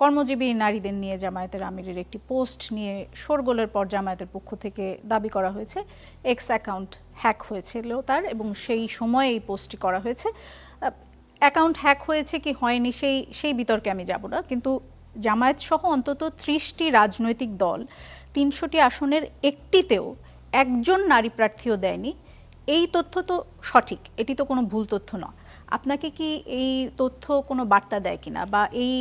কর্মজীবী নারীদের নিয়ে জামায়াতের আমিরের একটি পোস্ট নিয়ে শোরগোলের পর জামায়াতের পক্ষ থেকে দাবি করা হয়েছে। এক্স অ্যাকাউন্ট হ্যাক হয়েছিল তার এবং সেই সময়ে এই পোস্টটি করা হয়েছে। অ্যাকাউন্ট হ্যাক হয়েছে কি হয়নি সেই সেই বিতর্কে আমি যাব না। কিন্তু জামায়াত সহ অন্তত ত্রিশটি রাজনৈতিক দল তিনশোটি আসনের একটিতেও একজন নারী প্রার্থীও দেয়নি। এই তথ্য তো সঠিক, এটি তো কোনো ভুল তথ্য নয়। আপনাকে কি এই তথ্য কোনো বার্তা দেয় কিনা বা এই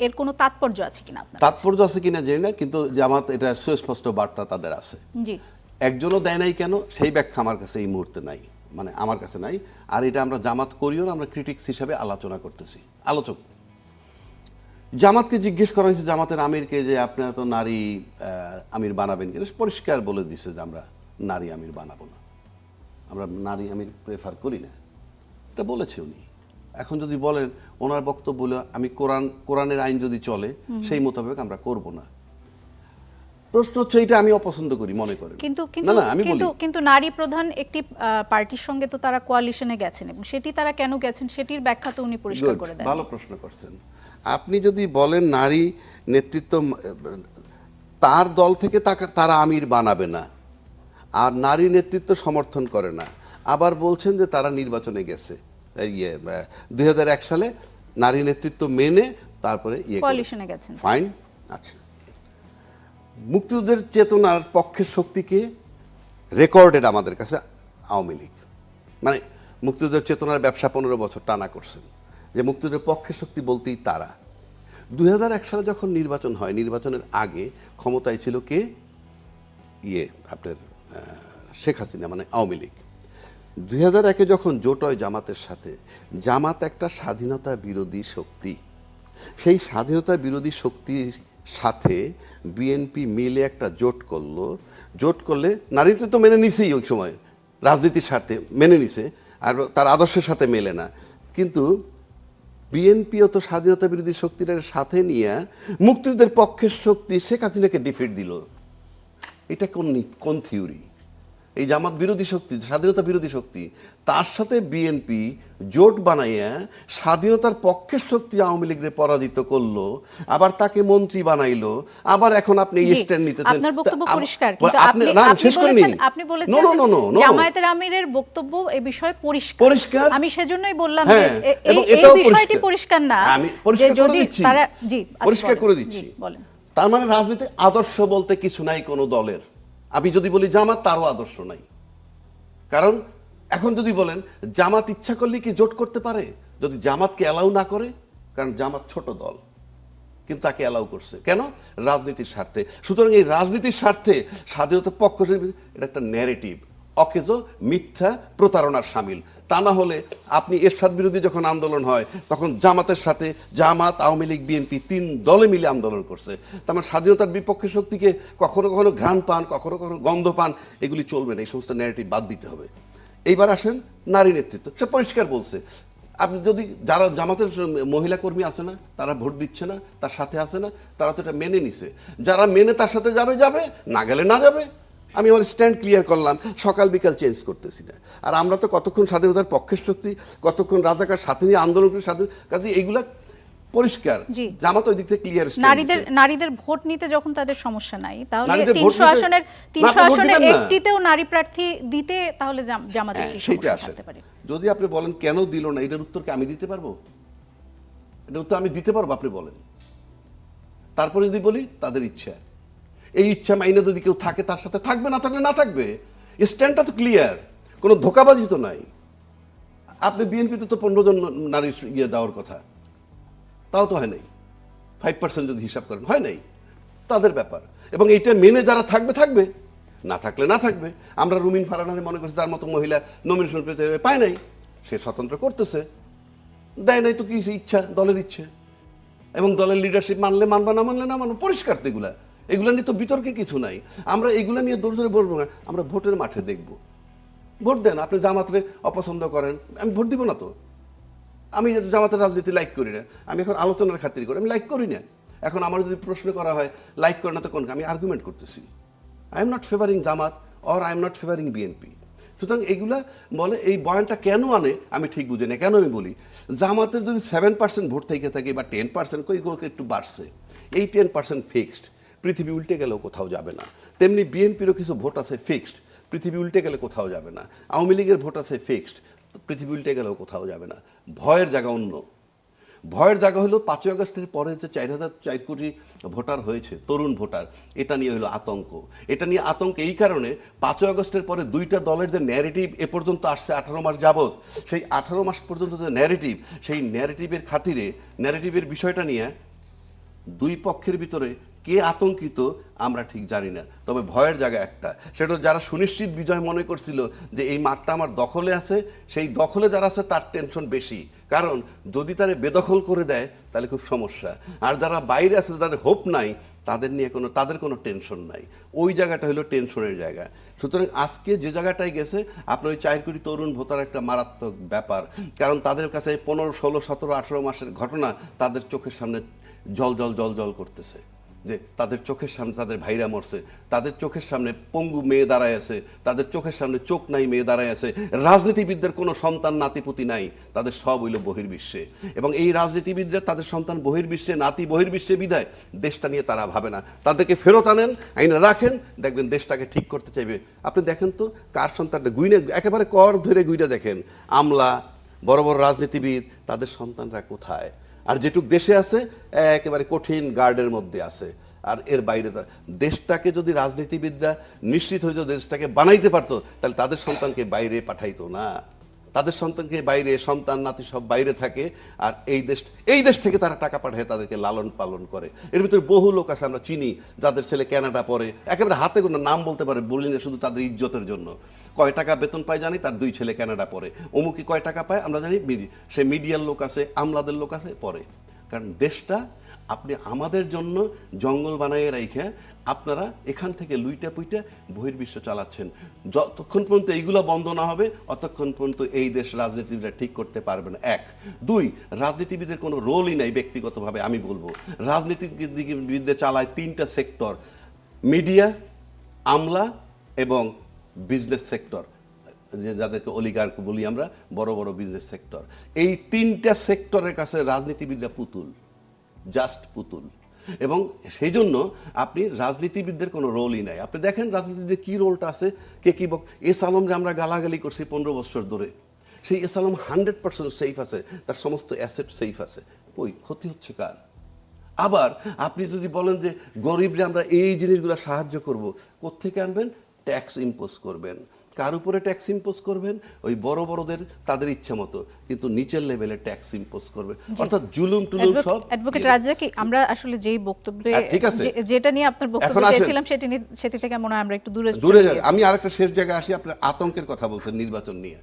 এর কোনো তাৎপর্য আছে কিনা আপনার তাৎপর্য আছে কিনা জানি না কিন্তু জামাত এটা সুস্পষ্ট বার্তা তাদের আছে। জি। একজনও দেয় নাই কেন? সেই ব্যাখ্যা আমার কাছে এই মুহূর্তে নাই মানে আমার কাছে নাই। আর এটা আমরা জামাত করিও না আমরা ক্রিটিক্স হিসাবে আলোচনা করতেছি। আলোচক জামাতকে জিজ্ঞেস করা হয়েছে জামাতের আমিরকে যে আপনারা তো নারী আহ, আমির বানাবেন কিনা? পরিষ্কার বলে দিছে যে আমরা নারী আমির বানাবো না। আমরা নারী আমির প্রেফার করি না। এটা বলেছে উনি। এখন যদি বলেন ওনার বক্তব্য আমি কোরআন কোরআনের আইন যদি চলে সেই মোতাবেক আমরা করব না। প্রশ্ন হচ্ছে এটা আমি অপছন্দ করি মনে করেন। কিন্তু না আমি কিন্তু কিন্তু নারী প্রধান একটি পার্টির সঙ্গে তো তারা কোয়ালিশনে গেছেন এবং সেটি তারা কেন গেছেন সেটির ব্যাখ্যা তো উনি পরিষ্কার করে দেন। ভালো প্রশ্ন করছেন। আপনি যদি বলেন নারী নেতৃত্ব তার দল থেকে তারা আমির বানাবে না আর নারী নেতৃত্ব সমর্থন করে না আবার বলছেন যে তারা নির্বাচনে গেছে ইয়ে দু হাজার এক সালে নারী নেতৃত্ব মেনে তারপরে ইয়ে গেছেন। ফাইন আচ্ছা। মুক্তিযুদ্ধের চেতনার পক্ষের শক্তিকে রেকর্ডেড আমাদের কাছে আওয়ামী লীগ। মানে মুক্তিযুদ্ধের চেতনার ব্যবসা পনেরো বছর টানা করছেন। যে মুক্তিযুদ্ধের পক্ষের শক্তি বলতেই তারা। দুই হাজার এক সালে যখন নির্বাচন হয় নির্বাচনের আগে ক্ষমতায় ছিল কে? ইয়ে আপনার শেখ হাসিনা মানে আওয়ামী লীগ। দুই হাজার একে যখন জোট হয় জামাতের সাথে, জামাত একটা স্বাধীনতা বিরোধী শক্তি। সেই স্বাধীনতা বিরোধী শক্তির সাথে বিএনপি মিলে একটা জোট করল। জোট করলে নারীতে তো মেনে নিছেই ওই সময়, রাজনীতির স্বার্থে মেনে নিছে, আর তার আদর্শের সাথে মেলে না। কিন্তু বিএনপিও তো স্বাধীনতা বিরোধী শক্তির সাথে নিয়ে মুক্তিযুদ্ধের পক্ষের শক্তি শেখ হাসিনাকে ডিফিট দিল। এটা কোন কোন থিওরি এই জামাত বিরোধী শক্তি স্বাধীনতা বিরোধী শক্তি তার সাথে বিএনপি জোট বানাইয়া স্বাধীনতার পক্ষের শক্তি আওয়ামী লীগরে পরাজিত করল আবার তাকে মন্ত্রী বানাইলো আবার এখন আপনি এই স্ট্যান্ড নিতেছেন আপনার বক্তব্য পরিষ্কার আপনি কিন্তু আপনি না শেষ করে আপনি বলেছেন no, no, no, no. জামায়াতের আমিরের বক্তব্য এই বিষয়ে পরিষ্কার পরিষ্কার। আমি সেজন্যই বললাম যে হ্যাঁ, এই বিষয়টি পরিষ্কার। না আমি পরিষ্কার করে দিচ্ছি। তারা জি আচ্ছা, পরিষ্কার করে দিচ্ছি বলেন তার মানে রাজনীতির আদর্শ বলতে কিছু নাই কোনো দলের আমি যদি বলি জামাত, তারও আদর্শ নাই। কারণ এখন যদি বলেন, জামাত ইচ্ছা করলে কি জোট করতে পারে? যদি জামাতকে অ্যালাউ না করে, কারণ জামাত ছোট দল, কিন্তু তাকে অ্যালাউ করছে। কেন? রাজনীতির স্বার্থে। সুতরাং এই রাজনীতির স্বার্থে স্বাধীনতা পক্ষ এটা একটা ন্যারেটিভ অকেজো, মিথ্যা প্রতারণার সামিল। তা না হলে আপনি এরশাদ বিরোধী যখন আন্দোলন হয়, তখন জামাতের সাথে জামাত, আওয়ামী লীগ, বিএনপি তিন দলে মিলে আন্দোলন করছে। তার স্বাধীনতার বিপক্ষে শক্তিকে কখনো কখনো ঘ্রাণ পান, কখনো কখনো গন্ধ পান, এগুলি চলবে না, এই সমস্ত ন্যারেটিভ বাদ দিতে হবে। এইবার আসেন নারী নেতৃত্ব। সে পরিষ্কার বলছে, আপনি যদি যারা জামাতের মহিলা কর্মী আছে না, তারা ভোট দিচ্ছে না, তার সাথে আছে না, তারা তো এটা মেনে নিছে। যারা মেনে তার সাথে যাবে যাবে, না গেলে না যাবে। আমি আমার স্ট্যান্ড ক্লিয়ার করলাম সকাল বিকাল চেঞ্জ করতেছি না। আর আমরা তো কতক্ষণ স্বাধীনতার পক্ষের শক্তি কতক্ষণ রাজাকার সাথে নিয়ে আন্দোলন করে স্বাধীন কাজে এইগুলা পরিষ্কার। জামাত ওই দিক থেকে ক্লিয়ার নারীদের নারীদের ভোট নিতে যখন তাদের সমস্যা নাই তাহলে নারীদের ভোট তিনশো নিতে- আসনের না, তিনশো আপনি ভোট আসনের একটিতেও নারী প্রার্থী দিতে তাহলে জাম- জামাতের হ্যাঁ কি সেইটা সমস্যা আসে থাকতে পারে। যদি আপনি বলেন কেন দিল না এটার উত্তর কি আমি দিতে পারব? এটার উত্তর আমি দিতে পারব আপনি বলেন। তারপরে যদি বলি তাদের ইচ্ছা এই ইচ্ছা মাইনে যদি কেউ থাকে, তার সাথে থাকবে, না থাকলে না থাকবে স্ট্যান্ডটা তো ক্লিয়ার কোনো ধোকাবাজি তো নাই। আপনি বিএনপিতে তো পনেরো জন নারী ইয়ে দেওয়ার কথা, তাও তো হয় নাই। ফাইভ পার্সেন্ট যদি হিসাব করেন, হয় নাই। তাদের ব্যাপার। এবং এইটা মেনে যারা থাকবে থাকবে। না থাকলে না থাকবে। আমরা রুমিন ফারানারে মনে করছি তার মতো মহিলা নমিনেশন পেতে পায় নাই। সে স্বতন্ত্র করতেছে। দেয় নাই তো কি ইচ্ছা? দলের ইচ্ছে। এবং দলের লিডারশিপ মানলে মানবা, না মানলে না মানবো, পরিষ্কার তো এগুলা। এগুলা নিয়ে তো বিতর্কে কিছু নাই। আমরা এগুলো নিয়ে দৌড় ধরে বলব না, আমরা ভোটের মাঠে দেখব। ভোট দেন, আপনি জামাতরে অপছন্দ করেন, আমি ভোট দিব না তো। আমি জামাতের রাজনীতি লাইক করি না, আমি এখন আলোচনার খাতির করি, আমি লাইক করি না। এখন আমার যদি প্রশ্ন করা হয় লাইক করে না তো কোন আমি আর্গুমেন্ট করতেছি। I am not favouring Jamaat or I am not favouring BNP সুতরাং এইগুলা বলে, এই বয়ানটা কেন আনে, আমি ঠিক বুঝি না। কেন আমি বলি? জামাতের যদি সেভেন পার্সেন্ট ভোট থেকে থাকে বা টেন পার্সেন্ট কই একটু বাড়ছে। এই টেন পার্সেন্ট ফিক্সড পৃথিবী উল্টে গেলেও কোথাও যাবে না। তেমনি বিএনপিরও কিছু ভোট আছে ফিক্সড পৃথিবী উল্টে গেলে কোথাও যাবে না। আওয়ামী লীগের ভোট আছে ফিক্সড পৃথিবী উল্টে গেলেও কোথাও যাবে না। ভয়ের জায়গা অন্য। ভয়ের জায়গা হলো পাঁচই আগস্টের পরে যে চার হাজার চার কোটি ভোটার হয়েছে, তরুণ ভোটার, এটা নিয়ে হলো আতঙ্ক। এটা নিয়ে আতঙ্ক এই কারণে পাঁচই আগস্টের পরে দুইটা দলের যে ন্যারেটিভ এ পর্যন্ত আসছে আঠারো মাস যাবৎ, সেই আঠারো মাস পর্যন্ত যে ন্যারেটিভ সেই ন্যারেটিভের খাতিরে ন্যারেটিভের বিষয়টা নিয়ে দুই পক্ষের ভিতরে কে আতঙ্কিত আমরা ঠিক জানি না। তবে ভয়ের জায়গা একটা। সেটা যারা সুনিশ্চিত বিজয় মনে করছিল যে এই মাঠটা আমার দখলে আছে, সেই দখলে যারা আছে তার টেনশন বেশি। কারণ যদি তারে বেদখল করে দেয়, তাহলে খুব সমস্যা। আর যারা বাইরে আছে, যাদের হোপ নাই, তাদের নিয়ে কোনো তাদের কোনো টেনশন নাই। ওই জায়গাটা হলো টেনশনের জায়গা। সুতরাং আজকে যে জায়গাটায় গেছে আপনার ওই চার কোটি তরুণ ভোটার একটা মারাত্মক ব্যাপার। কারণ তাদের কাছে পনেরো, ষোলো, সতেরো, আঠেরো মাসের ঘটনা তাদের চোখের সামনে জল জল জল জল করতেছে। যে তাদের চোখের সামনে তাদের ভাইরা মরছে, তাদের চোখের সামনে পঙ্গু মেয়ে দাঁড়ায় আছে, তাদের চোখের সামনে চোখ নাই মেয়ে দাঁড়ায় আছে, রাজনীতিবিদদের কোনো সন্তান নাতিপুতি নাই, তাদের সব হইল বহির্বিশ্বে। এবং এই রাজনীতিবিদরা তাদের সন্তান বহির্বিশ্বে, নাতি বহির্বিশ্বে বিদায়, দেশটা নিয়ে তারা ভাবে না। তাদেরকে ফেরত আনেন, আইনে রাখেন, দেখবেন দেশটাকে ঠিক করতে চাইবে। আপনি দেখেন তো কার সন্তানটা গুইনে, একেবারে কর ধরে গুইটা দেখেন। আমলা, বড় বড় রাজনীতিবিদ, তাদের সন্তানরা কোথায়? আর যেটুক দেশে আছে, একেবারে কঠিন গার্ডের মধ্যে আছে। আর এর বাইরে তার দেশটাকে যদি রাজনীতিবিদরা নিশ্চিত হয়ে দেশটাকে বানাইতে পারতো, তাহলে তাদের সন্তানকে বাইরে পাঠাইতো না। তাদের সন্তানকে বাইরে, সন্তান, নাতি সব বাইরে থাকে, আর এই দেশ এই দেশ থেকে তারা টাকা পাঠায়, তাদেরকে লালন পালন করে। এর ভিতরে বহু লোক আছে, আমরা চিনি, যাদের ছেলে ক্যানাডা পড়ে, একেবারে হাতে কোনো নাম বলতে পারে, বলি না, শুধু তাদের ইজ্জতের জন্য। কয় টাকা বেতন পায় জানি, তার দুই ছেলে ক্যানাডা পড়ে। অমুকি কয় টাকা পায়? আমরা জানি সে মিডিয়ার লোক আছে, আমলাদের লোক আছে পরে কারণ দেশটা আপনি আমাদের জন্য জঙ্গল বানাইয়ে রাইখে আপনারা এখান থেকে লুইটা পুইটা বহির্বিশ্ব চালাচ্ছেন। যতক্ষণ পর্যন্ত এইগুলো বন্ধ না হবে, অতক্ষণ পর্যন্ত এই দেশ রাজনীতিবিদরা ঠিক করতে পারবে না। এক। দুই, রাজনীতিবিদের কোনো রোলই নাই ব্যক্তিগতভাবে, আমি বলব। রাজনীতিবিদদের চালায় তিনটা সেক্টর। মিডিয়া, আমলা এবং বিজনেস সেক্টর যাদেরকে অলিগার বলি আমরা, বড় বড় বিজনেস সেক্টর এই তিনটা সেক্টরের কাছে রাজনীতিবিদরা পুতুল জাস্ট পুতুল। এবং সেই জন্য আপনি রাজনীতিবিদদের কোনো রোলই নাই। আপনি দেখেন রাজনীতিবিদদের কী রোলটা আছে, কে কী বক এস আলমরে আমরা গালাগালি করছি পনেরো বছর ধরে, সেই S Alam hundred percent safe আছে, তার সমস্ত অ্যাসেট সেফ আছে। ওই ক্ষতি হচ্ছে কার? আবার আপনি যদি বলেন যে গরিবরে আমরা এই জিনিসগুলো সাহায্য করব, কোত্থেকে আনবেন? ট্যাক্স ইম্পোজ করবেন। কার উপরে ট্যাক্স ইম্পোজ করবেন? ওই বড় বড়দের তাদের ইচ্ছা মতো কিন্তু নিচের লেভেলে ট্যাক্স ইম্পোজ করবে অর্থাৎ জুলুম টুলুম সব অ্যাডভোকেট রাজা কি আমরা আসলে যেই বক্তব্যে হ্যাঁ, যেটা নিয়ে আপনার বক্তব্য। চেয়েছিলাম সেটি সেটি থেকে মনে হয় আমরা একটু দূরে দূরে গেছি। আমি আরেকটা শেষ জায়গায় আসি আপনার আতঙ্কের কথা বলছেন নির্বাচন নিয়ে।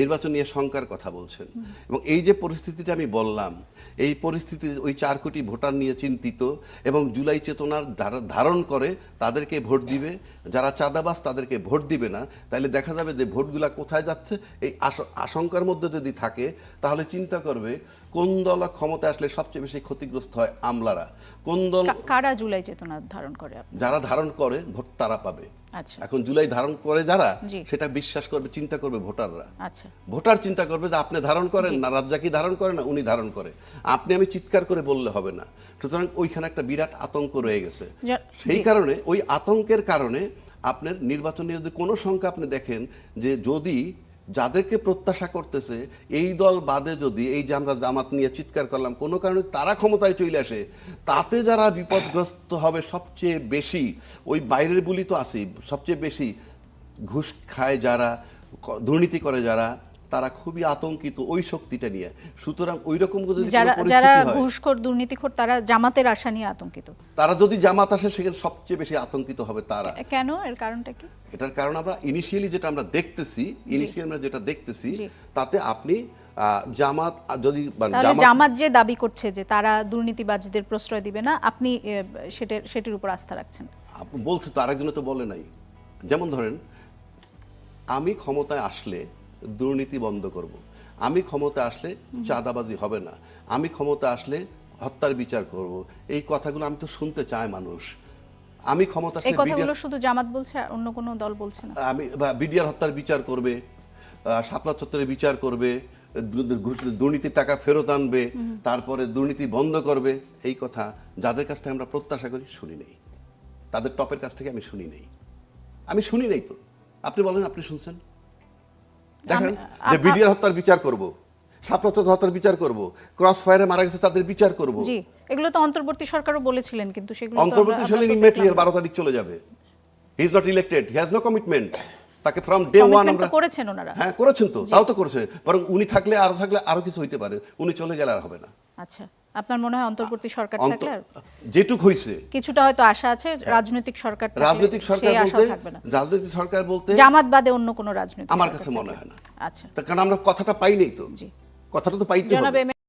নির্বাচন নিয়ে শঙ্কার কথা বলছেন। এবং এই যে পরিস্থিতিটা আমি বললাম এই পরিস্থিতি ওই চার কোটি ভোটার নিয়ে চিন্তিত এবং জুলাই চেতনার ধারণ করে তাদেরকে ভোট দিবে যারা চাঁদাবাজ তাদেরকে ভোট দিবে না। তাহলে দেখা যাবে যে ভোটগুলা কোথায় যাচ্ছে এই আশঙ্কার মধ্যে যদি থাকে তাহলে চিন্তা করবে কোন দল ক্ষমতা আসলে সবচেয়ে বেশি ক্ষতিগ্রস্ত হয় আমলারা। কোন দল কারা জুলাই চেতনা ধারণ করে? যারা ধারণ করে ভোট তারা পাবে। আচ্ছা। এখন জুলাই ধারণ করে যারা সেটা বিশ্বাস করবে চিন্তা করবে ভোটাররা। আচ্ছা। ভোটার চিন্তা করবে যে আপনি ধারণ করেন না রাজ্জাকি ধারণ করে না উনি ধারণ করে। আপনি আমি চিৎকার করে বললে হবে না। সুতরাং ওইখানে একটা বিরাট আতঙ্ক রয়ে গেছে। সেই কারণে ওই আতঙ্কের কারণে আপনার নির্বাচনে যদি কোনো সংখ্যা আপনি দেখেন যে যদি যাদেরকে প্রত্যাশা করতেছে এই দল বাদে যদি এই যে আমরা জামাত নিয়ে চিৎকার করলাম কোনো কারণে তারা ক্ষমতায় চলে আসে তাতে যারা বিপদগ্রস্ত হবে সবচেয়ে বেশি ওই বাইরের বুলি তো আছেই সবচেয়ে বেশি ঘুষ খায় যারা দুর্নীতি করে যারা তারা খুবই আতঙ্কিত ওই শক্তিটা নিয়ে। সুতরাং ওই রকম যদি যারা ঘুষখোর দুর্নীতিখোর তারা জামাতের আশা নিয়ে আতঙ্কিত। তারা যদি জামাত আসে সেখানে সবচেয়ে বেশি আতঙ্কিত হবে তারা। কেন? এর কারণটা কি? এটার কারণ আমরা ইনিশিয়ালি যেটা আমরা দেখতেছি ইনিশিয়ালি আমরা যেটা দেখতেছি তাতে আপনি জামাত যদি মানে জামাত যে দাবি করছে যে তারা দুর্নীতিবাজদের প্রশ্রয় দিবে না আপনি সেটার সেটির উপর আস্থা রাখছেন। বলছে তো আরেকজনে তো বলে নাই। যেমন ধরেন আমি ক্ষমতায় আসলে দুর্নীতি বন্ধ করব। আমি ক্ষমতায় আসলে চাঁদাবাজি হবে না। আমি ক্ষমতা আসলে হত্যার বিচার করব। এই কথাগুলো আমি তো শুনতে চাই মানুষ। আমি ক্ষমতা এই কথাগুলো শুধু জামাত বলছে আর অন্য কোনো দল বলছে না। আমি বিডিআর হত্যার বিচার করবে শাপলা চত্বরের বিচার করবে দুর্নীতির টাকা ফেরত আনবে তারপরে দুর্নীতি বন্ধ করবে। এই কথা যাদের কাছ থেকে আমরা প্রত্যাশা করি শুনি নেই। তাদের টপের কাছ থেকে আমি শুনি নেই। আমি শুনি নেই তো। আপনি বলেন আপনি শুনছেন? দেখেন যে বিডিএল বিডিআর হত্যার বিচার করব সাপ্রত হত্যার বিচার করব ক্রস ফায়ারে মারা গেছে তাদের বিচার করব। জি এগুলো তো অন্তর্বর্তী সরকারও বলেছিলেন কিন্তু সেগুলো অন্তর্বর্তী সরকার ইমেটেরিয়াল দেখলাম। বারো তারিখ চলে যাবে। He is not elected he has no commitment তাকে ফ্রম ডে ওয়ান আমরা করেছেন ওনারা। হ্যাঁ করেছেন তো তাও তো করেছে। বরং উনি থাকলে আরও থাকলে আরও কিছু হইতে পারে। উনি চলে গেলে আর হবে না। আচ্ছা আপনার মনে হয় অন্তর্বর্তী সরকার থাকলে যেটুক হইছে। কিছুটা হয়তো আশা আছে রাজনৈতিক সরকার রাজনৈতিক সরকার বলতে রাজনৈতিক সরকার বলতে জামাত বাদে অন্য কোনো রাজনৈতিক আমার কাছে মনে হয় না। আচ্ছা। কারণ আমরা কথাটা পাই নাই তো। জি। কথাটা তো পাইতে জনাব হবে।